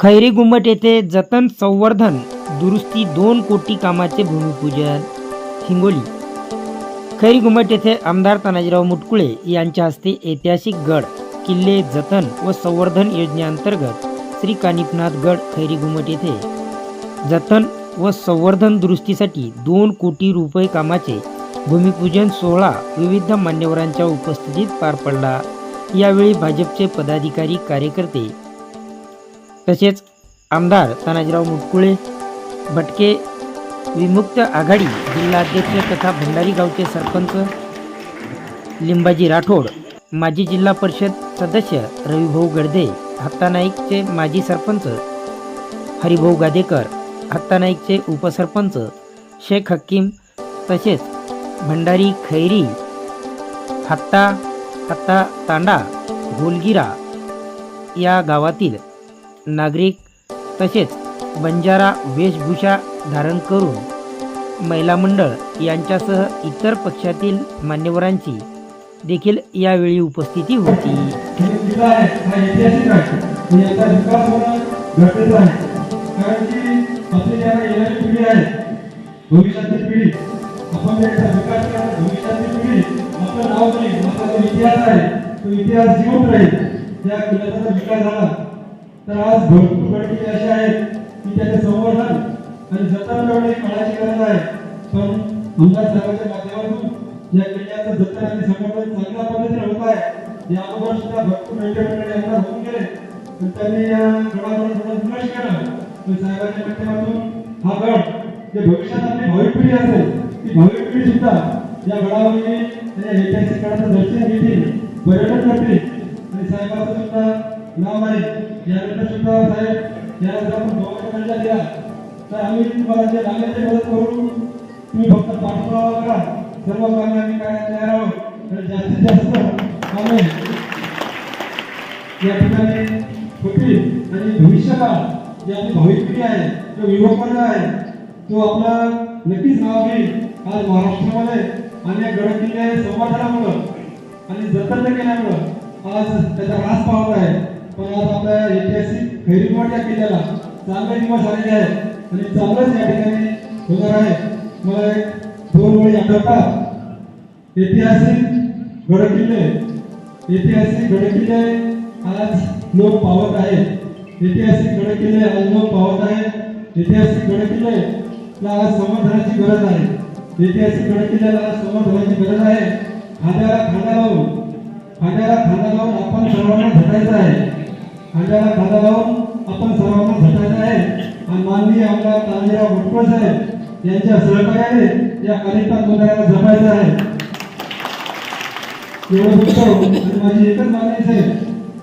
खैरी गुंबट येथे जतन संवर्धन दुरुस्ती दोन कोटी कामाचे भूमिपूजन. हिंगोली. खैरी गुंबट येथे आमदार तानाजीराव मुटकुळे यांच्या हस्ते ऐतिहासिक गड किल्ले जतन व संवर्धन योजनेअंतर्गत श्री कानिपनाथ गड खैरी गुंबट येथे. जतन व संवर्धन दुरुस्तीसाठी दोन कोटी रुपये कामाचे भूमिपूजन सोहळा विविध मान्यवरांच्या उपस्थितीत पार पडला. यावेळी भाजपचे पदाधिकारी कार्यकर्ते तसेच आमदार तानाजीराव मुटकुळे भटके विमुक्त आघाडी जिल्हाध्यक्ष तथा भंडारी गावचे सरपंच लिंबाजी राठोड माजी जिल्हा परिषद सदस्य रविभाऊ गडदे हत्तानाईकचे माजी सरपंच हरिभाऊ गादेकर हत्तानाईकचे उपसरपंच शेख हकीम तसेच भंडारी खैरी हत्ता हत्ता तांडा होलगिरा या गावातील नागरिक तसेच बंजारा वेशभूषा धारण करून महिला मंडळ यांच्यासह इतर पक्षातील मान्यवरांची देखील यावेळी उपस्थिती होती. इतिहास आहे तो इतिहास जिवंत राहील. त्या किल्ल्याचा विकास झाला. तर आज भरपूर गडकिल्ले अशा आहेत की त्याचे संवर्धन आणि जतन करणे काळाची गरज आहे. पण आमदार साहेबांच्या माध्यमातून या किल्ल्याचं जतन आणि संवर्धन चांगल्या पद्धतीने होत आहे. या अगोदर सुद्धा भरपूर नेते मंडळी आमदार होऊन गेले. पण त्यांनी या गडावर थोडं दुर्लक्ष केलं. तर साहेबांच्या माध्यमातून हा गड जे भविष्यात आपली भावी पिढी असेल ती भावी पिढी सुद्धा या गडावर येईल ऐतिहासिक गडाचं दर्शन घेतील पर्यटन करतील. आणि साहेबांचं सुद्धा नाव आहे यानंतर सुद्धा साहेब याला आपण गव्हर्नमेंट दर्जा दिला तर आम्ही तुम्हाला जे लागेल ते मदत करू तुम्ही फक्त पाठपुरावा करा. सर्व कामे काय तयार आहोत. आणि जास्तीत जास्त कामे या ठिकाणी होतील. आणि भविष्यकाळ जी आपली भावी पिढी आहे तो युवक आहे तो आपला नक्कीच नाव घेईल. आज महाराष्ट्रामध्ये अनेक गड किल्ले संवर्धनामुळं आणि जतन केल्यामुळं आज त्याचा रास पावला आहे. ऐतिहासिक या किल्ल्याला चांगले दिवस आलेले आहेत. आणि चांगलंच या ठिकाणी होणार आहे. मला एक दोन वेळी आठवतात. ऐतिहासिक गडकिल्ले. ऐतिहासिक गडकिल्ले आज लोक पावत आहेत. ऐतिहासिक गडकिल्ले आज लोक पावत आहेत. ऐतिहासिक गडकिल्ले आज संवर्धनाची गरज आहे. ऐतिहासिक गडकिल्ल्याला आज संवर्धनाची गरज आहे. खांद्याला खांदा लावून खांद्याला खांदा लावून आपण सर्वांना झटायचं आहे. खांद्याला खांदा लावून आपण सर्वांना झटायचं आहे. आणि माननीय आमदार तानाजीराव मुटकुळे साहेब यांच्या सहकार्याने या कार्यक्रम मुद्द्याला जपायचं आहे. एवढं फक्त आणि माझी एकच मागणी आहे.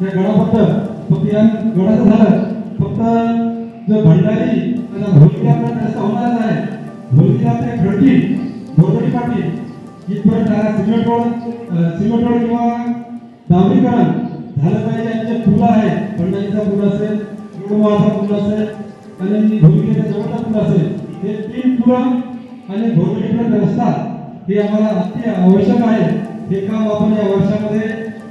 या गडाबद्दल फक्त या गडाचं झालं. फक्त जो भंडारी त्याला भोलकी आपल्याला जास्त होणारच आहे. भोलकी आपल्या खडकी भोरडी पाटील इथपर्यंत सिमेंट रोड सिमेंट रोड किंवा डांबरीकरण. झालं पाहिजे यांचे फुलं आहेत भंडारीचा फुल असेल गुरुमाचा फुल असेल आणि भूमिकेचा जवळचा फुल असेल हे तीन फुलं आणि भोरगडीपर्यंत रस्ता हे आम्हाला अति आवश्यक आहे. हे काम आपण या वर्षामध्ये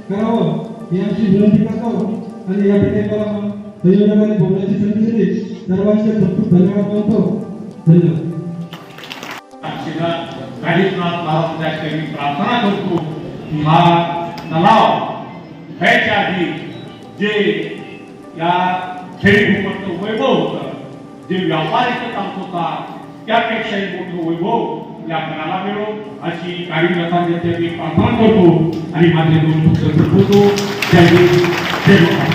करावं. ही आमची विनंती करतो. आणि या ठिकाणी मला संयोजकांनी बोलण्याची संधी दिली. सर्वांचे खूप खूप धन्यवाद मानतो. धन्यवाद. शिला काळीनाथ महाराज प्रार्थना करतो. हा तलाव व्हायच्या आधी जे या खेळी भूमंत वैभव होतं जे व्यापारीचं काम होता त्यापेक्षाही मोठं वैभव या आपल्याला मिळो अशी काही काळीनाथांच्या मी प्रार्थना करतो आणि माझे दोन पुत्र संपवतो त्यावेळी